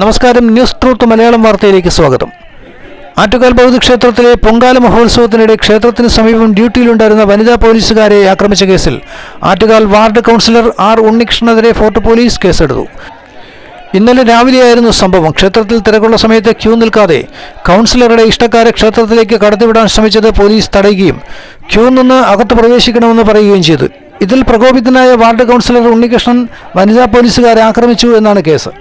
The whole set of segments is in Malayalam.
നമസ്കാരം. ന്യൂസ് ട്രൂത്ത് മലയാളം വാർത്തയിലേക്ക് സ്വാഗതം. ആറ്റുകാൽ ഭൗതി ക്ഷേത്രത്തിലെ പൊങ്കാല മഹോത്സവത്തിനിടെ ക്ഷേത്രത്തിന് സമീപം ഡ്യൂട്ടിയിലുണ്ടായിരുന്ന വനിതാ പോലീസുകാരെ ആക്രമിച്ച കേസിൽ ആറ്റുകാൽ വാർഡ് കൗൺസിലർ ആർ ഉണ്ണികൃഷ്ണനെതിരെ ഫോർട്ട് പോലീസ് കേസെടുത്തു. ഇന്നലെ രാവിലെയായിരുന്നു സംഭവം. ക്ഷേത്രത്തിൽ തിരക്കുള്ള സമയത്ത് ക്യൂ നിൽക്കാതെ കൗൺസിലറുടെ ഇഷ്ടക്കാരെ ക്ഷേത്രത്തിലേക്ക് കടത്തിവിടാൻ ശ്രമിച്ചത് പോലീസ് തടയുകയും ക്യൂ നിന്ന് അകത്ത് പ്രവേശിക്കണമെന്ന് പറയുകയും ചെയ്തു. ഇതിൽ പ്രകോപിതനായ വാർഡ് കൗൺസിലർ ഉണ്ണികൃഷ്ണൻ വനിതാ പോലീസുകാരെ ആക്രമിച്ചു എന്നാണ് കേസ്.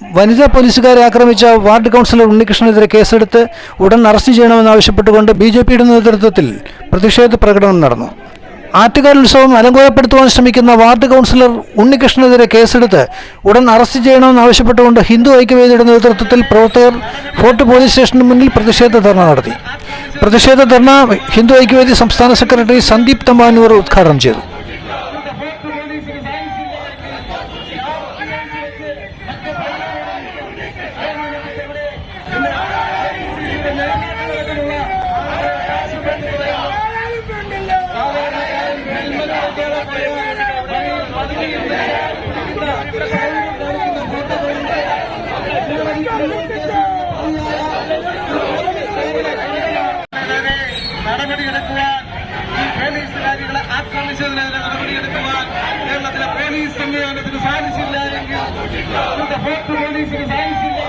വനിതാ പോലീസുകാരെ ആക്രമിച്ച വാർഡ് കൗൺസിലർ ഉണ്ണികൃഷ്ണനെതിരെ കേസെടുത്ത് ഉടൻ അറസ്റ്റ് ചെയ്യണമെന്നാവശ്യപ്പെട്ടുകൊണ്ട് ബി ജെ പിയുടെ നേതൃത്വത്തിൽ പ്രതിഷേധ പ്രകടനം നടന്നു. ആറ്റുകാൽ ഉത്സവം അലങ്കോലപ്പെടുത്തുവാൻ ശ്രമിക്കുന്ന വാർഡ് കൗൺസിലർ ഉണ്ണികൃഷ്ണനെതിരെ കേസെടുത്ത് ഉടൻ അറസ്റ്റ് ചെയ്യണമെന്നാവശ്യപ്പെട്ടുകൊണ്ട് ഹിന്ദു ഐക്യവേദിയുടെ നേതൃത്വത്തിൽ പ്രവർത്തകർ ഫോർട്ട് പോലീസ് സ്റ്റേഷന് മുന്നിൽ പ്രതിഷേധ ധർണ നടത്തി. പ്രതിഷേധ ധർണ ഹിന്ദു ഐക്യവേദി സംസ്ഥാന സെക്രട്ടറി സന്ദീപ് തമ്പാനൂർ ഉദ്ഘാടനം ചെയ്തു. നടപടിയെടുക്കുവാൻ ഈ പോലീസുകാരികളെ ആക്രമിച്ചതിനെതിരെ നടപടിയെടുക്കുവാൻ കേരളത്തിലെ പോലീസ് சான்ஸ் இல்ல இந்த போக்கு போலீஸுக்கு சான்ஸ் இல்ல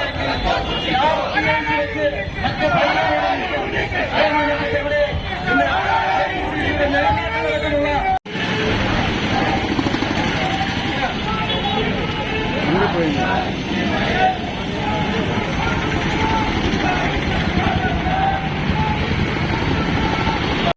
போயிருந்தா